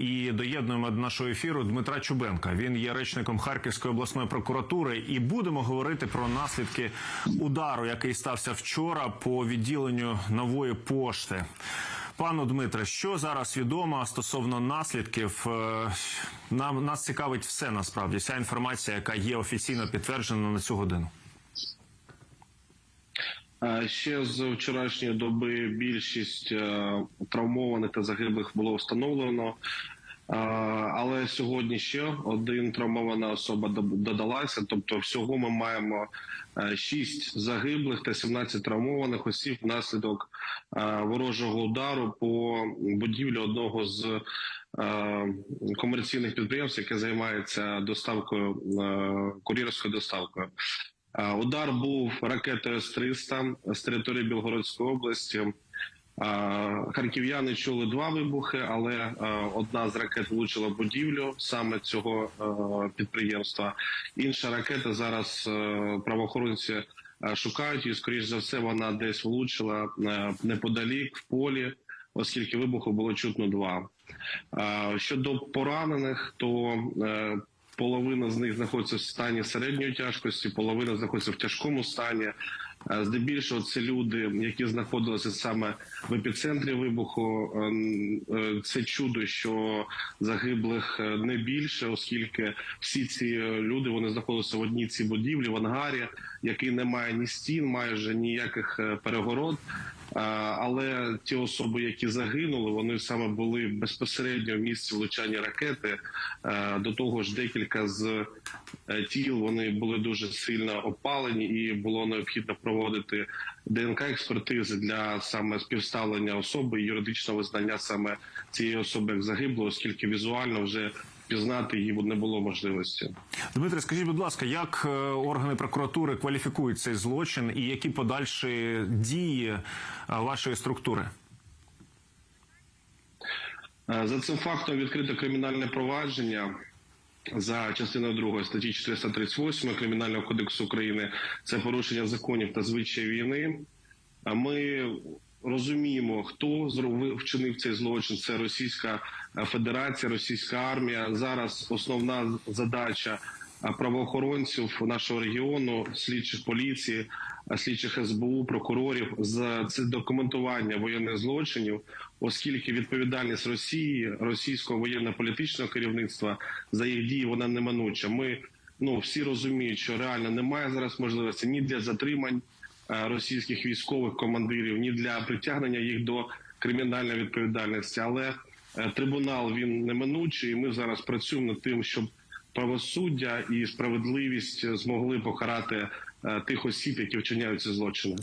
І доєднуємо до нашого ефіру Дмитра Чубенка. Він є речником Харківської обласної прокуратури. І будемо говорити про наслідки удару, який стався вчора по відділенню нової пошти. Пану Дмитре, що зараз відомо стосовно наслідків? Е, Нам нас цікавить все насправді. Вся інформація, яка є офіційно підтверджена на цю годину. Е, Ще з вчорашньої доби більшість е, травмованих та загиблих було встановлено. Е, Але сьогодні ще один травмована особа додалася. Тобто, всього ми маємо е, 6 загиблих та 17 травмованих осіб внаслідок е, ворожого удару по будівлі одного з е, комерційних підприємств, яке займається доставкою е, кур'єрською доставкою. Е, Удар був ракетою С-300 з території Білгородської області. Е, Харків'яни чули два вибухи, але е, одна з ракет влучила будівлю саме цього підприємства. Інша ракета зараз правоохоронці шукають і, скоріш за все, вона десь влучила неподалік в полі, оскільки вибуху було чутно два. Щодо поранених, то половина з них знаходиться в стані середньої тяжкості, половина знаходиться в тяжкому стані. Е, Здебільшого це люди, які знаходилися саме в епіцентрі вибуху. Ем, е, Це чудо, що загиблих е, не більше, оскільки всі ці е, люди вони знаходилися в одній цій будівлі, в ангарі, який не має ні стін, майже ніяких е, перегород. Але ті особи, які загинули, вони саме були безпосередньо в місці влучання ракети. До того ж, декілька з е, тіл вони були дуже сильно опалені, і було необхідно проводити ДНК експертизи для саме співставлення особи і юридичного визнання саме цієї особи як загиблої, оскільки візуально вже пізнати її не було можливості. Дмитре, скажіть, будь ласка, як е, органи прокуратури кваліфікують цей злочин і які подальші дії е, вашої структури? Е, За цим фактом відкрито кримінальне провадження. За частиною 2 статті 438 Кримінального кодексу України це порушення законів та звичаї війни. А Ми розуміємо, хто зробив вчинив цей злочин. Це Російська Федерація, Російська армія. Зараз основна задача правоохоронців нашого регіону, слідчих поліції, слідчих СБУ, прокурорів з це документування воєнних злочинів, оскільки відповідальність Росії, російського воєнно-політичного керівництва за їх дії вона неминуча. Ми ну всі розуміють, що реально немає зараз можливості ні для затримань е, російських військових командирів, ні для притягнення їх до кримінальної відповідальності. Але е, трибунал він неминучий. і Ми зараз працюємо над тим, щоб правосуддя і справедливість змогли покарати е, тих осіб, які вчиняють ці злочини.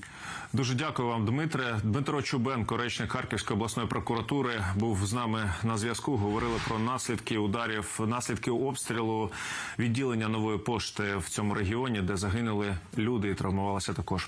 Дуже дякую вам, Дмитре. Дмитро Чубенко, речник Харківської обласної прокуратури, був з нами на зв'язку. Говорили про наслідки ударів, наслідки обстрілу відділення нової пошти в цьому регіоні, де загинули люди і травмувалися також.